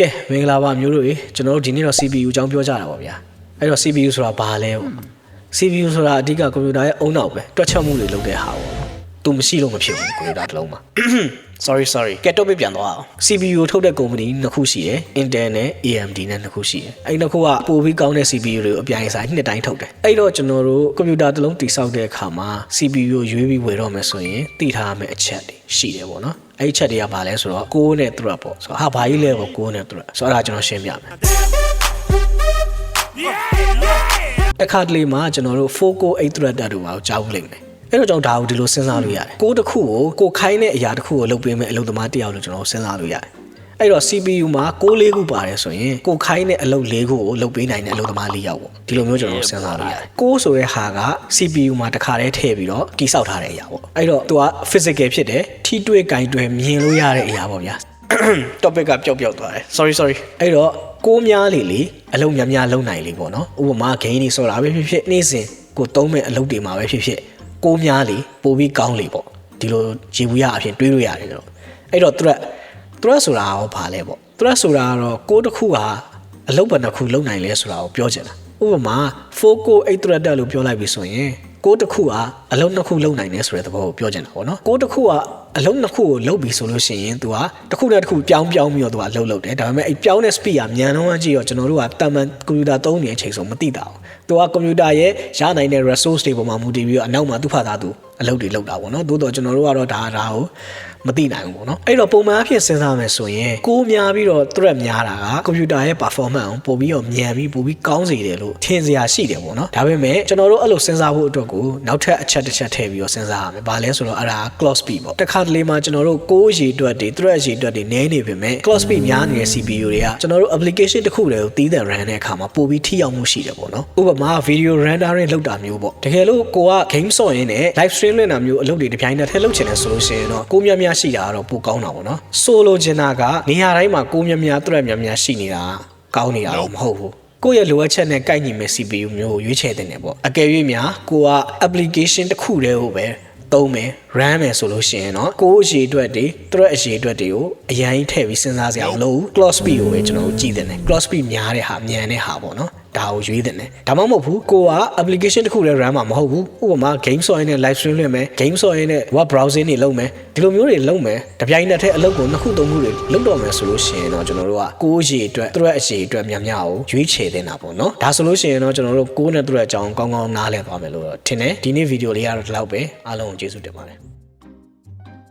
ကဲမင်္ဂလာပါမျိုးတို့ရေကျွန်တော်တို့ဒီနေ့တော့ CPU အကြောင်းပြောကြတာပါဗျာအဲ့တော့ CPU ဆိုတာဘာလဲပေါ့ CPU ဆိုတာအဓိကကွန်ပျူတာရဲ့အုံနောက်ပဲတွက်ချက်မှုတွေလုပ်တဲ့ဟာပေါ့ သူမရှိလို့မဖြစ်ဘူးကွန်ပျူတာတစ်လုံးမှာ sorry sorry ကဲတော့ပြပြန်သွားအောင် CPU ထုတ်တဲ့ကုမ္ပဏီနှစ်ခုရှိတယ် Intel နဲ့ AMD နဲ့နှစ်ခုရှိတယ်အဲ့ဒီနှစ်ခုကပိုပြီးကောင်းတဲ့ CPU တွေကိုအပြိုင်ဆိုင်နှစ်တိုင်းထုတ်တယ်အဲ့တော့ကျွန်တော်တို့ကွန်ပျူတာတစ်လုံးတိစောက်တဲ့အခါမှာ CPU ကိုရွေးပြီးဝယ်တော့မယ်ဆိုရင်တည်ထားရမယ့်အချက်တွေရှိတယ်ပေါ့နော်အဲ့ဒီချက်တွေကဘာလဲဆိုတော့6နဲ့3ပေါ့ဆိုတော့ဟာဘာကြီးလဲပေါ့6နဲ့3ဆိုတော့အဲ့ဒါကျွန်တော်ရှင်းပြမယ်တစ်ခါတလေမှာကျွန်တော်တို့ 4core 8 thread တက်တို့ပါကိုကြားဘူးလိမ့်မယ် အဲ့တော့ကျွန်တော်ဒါကိုဒီလိုစဉ်းစားလို့ရတယ်ကိုယ်တစ်ခုကိုကိုယ်ခိုင်းတဲ့အရာတစ်ခုကိုလုပ်ပေးမယ်အလုပ်သမားတစ်ယောက်လို့ကျွန်တော်စဉ်းစားလို့ရတယ်အဲ့တော့ CPU မှာ6လေးခုပါတယ်ဆိုရင်ကိုယ်ခိုင်းတဲ့အလုပ်၄ခုကိုလုပ်ပေးနိုင်တဲ့အလုပ်သမား၄ယောက်ပေါ့ဒီလိုမျိုးကျွန်တော်စဉ်းစားလို့ရတယ်6ဆိုတဲ့ဟာက CPU မှာတစ်ခါတည်းထည့်ပြီးတော့တိစောက်ထားတဲ့အရာပေါ့အဲ့တော့သူက physical ဖြစ်တယ်ထိတွေ့ကင်တွေ့မြင်လို့ရတဲ့အရာပေါ့ဗျာ topic ကပျောက်ပျောက်သွားတယ် sorry sorry အဲ့တော့ကိုးများလေလေအလုံးများများလုံးနိုင်လေပေါ့နော်ဥပမာ gain တွေဆိုတာပဲဖြစ်ဖြစ်နေ့စဉ်ကိုသုံးမဲ့အလုပ်တွေမှာပဲဖြစ်ဖြစ် ကိုးများလေပိုပြီးကောင်းလေပေါ့ဒီလိုရေဘူးရအဖြစ်တွေးလို့ရတယ်ကျွန်တော်အဲ့တော့ threat threat ဆိုတာရောဘာလဲပေါ့ threat ဆိုတာကတော့ကိုးတစ်ခုဟာအလုပ်ဘယ်နှခုလုံးနိုင်လဲဆိုတာကိုပြောချင်တာဥပမာ4ကို8 threat တက်လို့ပြောလိုက်ပြီဆိုရင်ကိုးတစ်ခုဟာအလုံးနှစ်ခုလုံးနိုင်တယ်ဆိုတဲ့သဘောကိုပြောချင်တာပေါ့နော်ကိုးတစ်ခုကအလုံးနှစ်ခုကိုလုံးပြီဆိုလို့ရှိရင် तू ကတစ်ခုနဲ့တစ်ခုပြောင်းပြောင်းပြီးတော့ तू ကအလုံးလုံးတယ်ဒါပေမဲ့အဲ့ပြောင်းတဲ့ speed ကမြန်တော့ကြည့်တော့ကျွန်တော်တို့ကတာမန်ကွန်ပျူတာသုံးနေတဲ့အချိန်ဆိုမသိတာဘူး तू ကကွန်ပျူတာရဲ့ရနိုင်တဲ့ resource တွေပေါ်မှာမူတည်ပြီးတော့အနောက်မှာသူ့ဖာသာသူအလုပ်တွေလုပ်တာပေါ့နော်သို့တော့ကျွန်တော်တို့ကတော့ဒါဒါကိုမသိနိုင်ဘူးပေါ့နော်အဲ့တော့ပုံမှန်အဖြစ်စဉ်းစားမယ်ဆိုရင်ကိုးများပြီးတော့ threat များတာကကွန်ပျူတာရဲ့ performance ကိုပို့ပြီးတော့မြန်ပြီးပို့ပြီးကောင်းစေတယ်လို့ထင်စရာရှိတယ်ပေါ့နော်ဒါပေမဲ့ကျွန်တော်တို့အဲ့လိုစဉ်းစားဖို့အတွက်ကိုနောက်ထပ်အချက်တစ်ချက်ထည့်ပြီးတော့စဉ်းစားရမယ်ဘာလဲဆိုတော့အဲ့ဒါ clock speed ပေါ့တစ်ခါ တလေမှာကျွန်တော်တို့ကိုးရေအတွက်တွေ threat ရေအတွက်တွေနည်းနေပေမဲ့ clock speed များနေတဲ့ CPU တွေကကျွန်တော်တို့ application တစ်ခုတည်းကိုတီးတဲ့ run တဲ့အခါမှာပို့ပြီးထိရောက်မှုရှိတယ်ပေါ့နော်ဥပမာ video rendering လုပ်တာမျိုးပေါ့တကယ်လို့ကိုက game ဆော့ရင်းနဲ့ live stream လွှင့်တာမျိုးအလုပ်တွေတစ်ပြိုင်နက်တည်းလုပ်ချင်တယ်ဆိုလို့ရှိရင်တော့ကိုးများများရှိတာကတော့ပိုကောင်းတာပေါ့နော်ဆိုလိုချင်တာကနေရာတိုင်းမှာကိုးများများ threat များများရှိနေတာကောင်းနေတာတော့မဟုတ်ဘူးကိုယ့်ရဲ့လိုအပ်ချက်နဲ့ကိုက်ညီမဲ့ CPU မျိုးကိုရွေးချယ်တင်တယ်ပေါ့အကယ်၍များကိုက application တစ်ခုတည်းကိုပဲ သုံးမယ် run မယ်ဆိုလို့ရှိရင်တော့ကိုယ့်အရေးအတွက်တွေ threat အရေးအတွက်တွေကိုအရင်ထည့်ပြီးစဉ်းစားစရာမလိုဘူး clock speed ကိုပဲကျွန်တော်တို့ကြည့်တယ် clock speed များတဲ့ဟာမြန်တဲ့ဟာပေါ့နော် ဒါကိုရွေးတယ်ဒါမှမဟုတ်ဘူးကိုက application တစ်ခုလည်း run မှာမဟုတ်ဘူးဥပမာ game ဆော့ရင်းနဲ့ live stream လုပ်မယ် game ဆော့ရင်းနဲ့ web browsing တွေလုပ်မယ်ဒီလိုမျိုးတွေလုပ်မယ်တပြိုင်နက်တည်းအလုပ်ကိုနှစ်ခုသုံးခုတွေလုပ်တော့မယ်ဆိုလို့ရှိရင်တော့ကျွန်တော်တို့ကကိုယ့်အရေးအတွက် threat အရေးအတွက်များများကိုရွေးချယ်တင်တာပေါ့နော်ဒါဆိုလို့ရှိရင်တော့ကျွန်တော်တို့ကိုယ့်နဲ့ threat အကြောင်းကောင်းကောင်းနားလည်သွားမယ်လို့တော့ထင်တယ်ဒီနေ့ဗီဒီယိုလေးကတော့ဒီလောက်ပဲအားလုံးကိုကျေးဇူးတင်ပါတယ်